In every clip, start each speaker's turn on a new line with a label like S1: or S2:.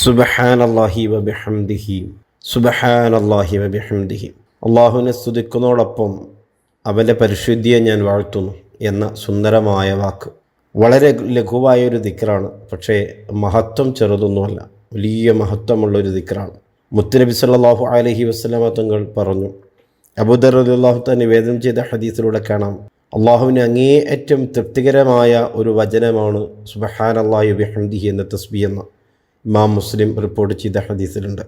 S1: സുബഹാനല്ലാഹി വബിഹംദിഹി സുബഹാനല്ലാഹി വബിഹംദിഹി അള്ളാഹുവിനെ സ്തുതിക്കുന്നതോടൊപ്പം അവന്റെ പരിശുദ്ധിയെ ഞാൻ വാഴ്ത്തുന്നു എന്ന സുന്ദരമായ വാക്ക്. വളരെ ലഘുവായ ഒരു ദിക്റാണ് പക്ഷേ മഹത്വം ചെറുതൊന്നുമല്ല വലിയ മഹത്വമുള്ളൊരു ദിക്റാണ്. മുത്തുനബി സല്ലാഹു അലഹി വസ്ലാമ തങ്ങൾ പറഞ്ഞു അബുദർ അള്ളാഹു തന്നെ നിവേദനം ചെയ്ത ഹദീസിലൂടെ കാണാം. അള്ളാഹുവിന് അങ്ങേയറ്റം തൃപ്തികരമായ ഒരു വചനമാണ് സുബഹാൻ അള്ളാഹു ബിഹംദിഹി എന്ന തസ്ബി എന്ന. ഇമാം മുസ്ലിം റിപ്പോർട്ട് ചെയ്ത ഹദീസിലുണ്ട്.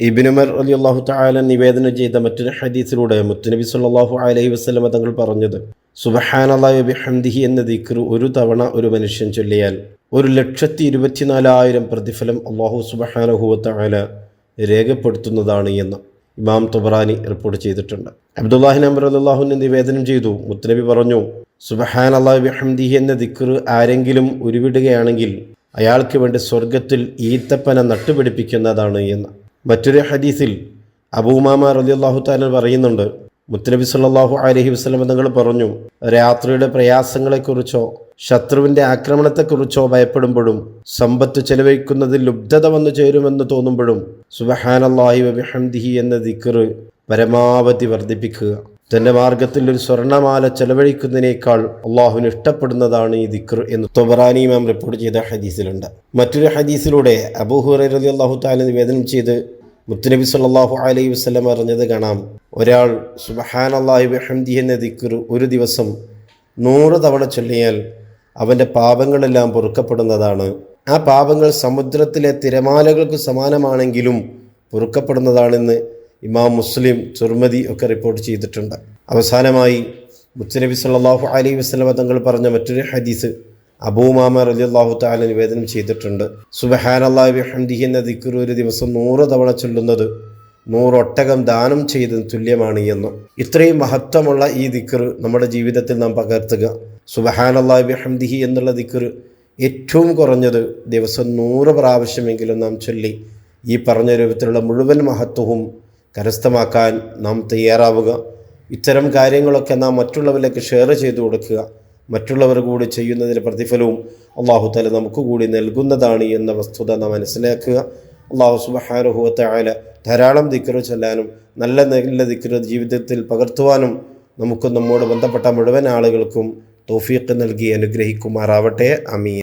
S1: ഇബിനുമർ അലി അള്ളാഹു താല നിവേദനം ചെയ്ത മറ്റൊരു ഹദീസിലൂടെ മുത്തുനബി സല്ലാഹു അലൈഹി വസ്ലമ തങ്ങൾ പറഞ്ഞത് സുബഹാൻ അള്ളാഹുബി ബിഹംദിഹി എന്ന ദിക്ർ ഒരു തവണ ഒരു മനുഷ്യൻ ചൊല്ലിയാൽ ഒരു ലക്ഷത്തി ഇരുപത്തിനാലായിരം പ്രതിഫലം അള്ളാഹു സുബഹാനഹുവത്തായ രേഖപ്പെടുത്തുന്നതാണ് എന്ന് ഇമാം തുബറാനി റിപ്പോർട്ട് ചെയ്തിട്ടുണ്ട്. അബ്ദുല്ലാഹി നബർ അള്ളാഹുവിനെ നിവേദനം ചെയ്തു. മുത്തനബി പറഞ്ഞു സുബഹാൻ അള്ളാഹു ബിഹംദിഹി എന്ന ദിക്ർ ആരെങ്കിലും ഉരുവിടുകയാണെങ്കിൽ അയാൾക്ക് വേണ്ടി സ്വർഗത്തിൽ ഈത്തപ്പന നട്ടുപിടിപ്പിക്കുന്നതാണ് എന്ന്. മറ്റൊരു ഹദീസിൽ അബൂമാമ റലിയാഹു താലൻ പറയുന്നുണ്ട് മുത്തനബി സല്ലാഹു അലഹി വസ്ലം തങ്ങൾ പറഞ്ഞു രാത്രിയുടെ പ്രയാസങ്ങളെക്കുറിച്ചോ ശത്രുവിന്റെ ആക്രമണത്തെക്കുറിച്ചോ ഭയപ്പെടുമ്പോഴും സമ്പത്ത് ചെലവഴിക്കുന്നതിൽ ലുബ്ധത വന്നു ചേരുമെന്ന് തോന്നുമ്പോഴും സുബഹാനല്ലാഹി വബിഹംദിഹി എന്ന ദിക്കറ് പരമാവധി വർദ്ധിപ്പിക്കുക. തന്റെ മാർഗത്തിൽ ഒരു സ്വർണമാല ചെലവഴിക്കുന്നതിനേക്കാൾ അള്ളാഹുവിന് ഇഷ്ടപ്പെടുന്നതാണ് ഈ ദിക്ർ എന്ന് തൊബറാനി ഇമാം റിപ്പോർട്ട് ചെയ്ത ഹദീസിലുണ്ട്. മറ്റൊരു ഹദീസിലൂടെ അബൂഹുറ റലി അള്ളാഹു താല നിവേദനം ചെയ്ത് മുത്തുനബി സല്ലാഹു അലൈഹി വസ്ലം അറിഞ്ഞത് കാണാം. ഒരാൾ സുബഹാൻ അള്ളാഹു ബഹംദി എന്ന ദിക്ർ ഒരു ദിവസം നൂറ് തവണ ചൊല്ലിയാൽ അവന്റെ പാപങ്ങളെല്ലാം പൊറുക്കപ്പെടുന്നതാണ്. ആ പാപങ്ങൾ സമുദ്രത്തിലെ തിരമാലകൾക്ക് സമാനമാണെങ്കിലും പൊറുക്കപ്പെടുന്നതാണെന്ന് ഇമാം മുസ്ലിം ചുർമതി ഒക്കെ റിപ്പോർട്ട് ചെയ്തിട്ടുണ്ട്. അവസാനമായി മുത്തനബി സല്ലാഹു അലൈ വസ്ലമ തങ്ങൾ പറഞ്ഞ മറ്റൊരു ഹദീസ് അബൂമാമ റലി അള്ളാഹു താല നിവേദനം ചെയ്തിട്ടുണ്ട്. സുബഹാൻ അള്ളാഹു ഹംദിഹി എന്ന ദിക്കർ ഒരു ദിവസം നൂറ് തവണ ചൊല്ലുന്നത് നൂറൊട്ടകം ദാനം ചെയ്തത് തുല്യമാണ് എന്ന്. ഇത്രയും മഹത്വമുള്ള ഈ ദിക്കർ നമ്മുടെ ജീവിതത്തിൽ നാം പകർത്തുക. സുബഹാൻ അള്ളാഹു ഹംദിഹി എന്നുള്ള ദിക്കർ ഏറ്റവും കുറഞ്ഞത് ദിവസം നൂറ് പ്രാവശ്യമെങ്കിലും നാം ചൊല്ലി ഈ പറഞ്ഞ രൂപത്തിലുള്ള മുഴുവൻ മഹത്വവും കരസ്ഥമാക്കാൻ നാം തയ്യാറാവുക. ഇത്തരം കാര്യങ്ങളൊക്കെ നാം മറ്റുള്ളവരിലേക്ക് ഷെയർ ചെയ്തു കൊടുക്കുക. മറ്റുള്ളവർ കൂടി ചെയ്യുന്നതിന് പ്രതിഫലവും അള്ളാഹു തല നമുക്ക് കൂടി നൽകുന്നതാണ് എന്ന വസ്തുത നാം മനസ്സിലാക്കുക. അള്ളാഹു സുബഹാനുഭവത്തെ ആയാലും ധാരാളം ദിക്കറ് ചൊല്ലാനും നല്ല നല്ല ദിക്കറ് ജീവിതത്തിൽ പകർത്തുവാനും നമുക്ക് നമ്മോട് ബന്ധപ്പെട്ട മുഴുവൻ ആളുകൾക്കും തോഫീക്ക് നൽകി അനുഗ്രഹിക്കുമാറാവട്ടെ. അമീൻ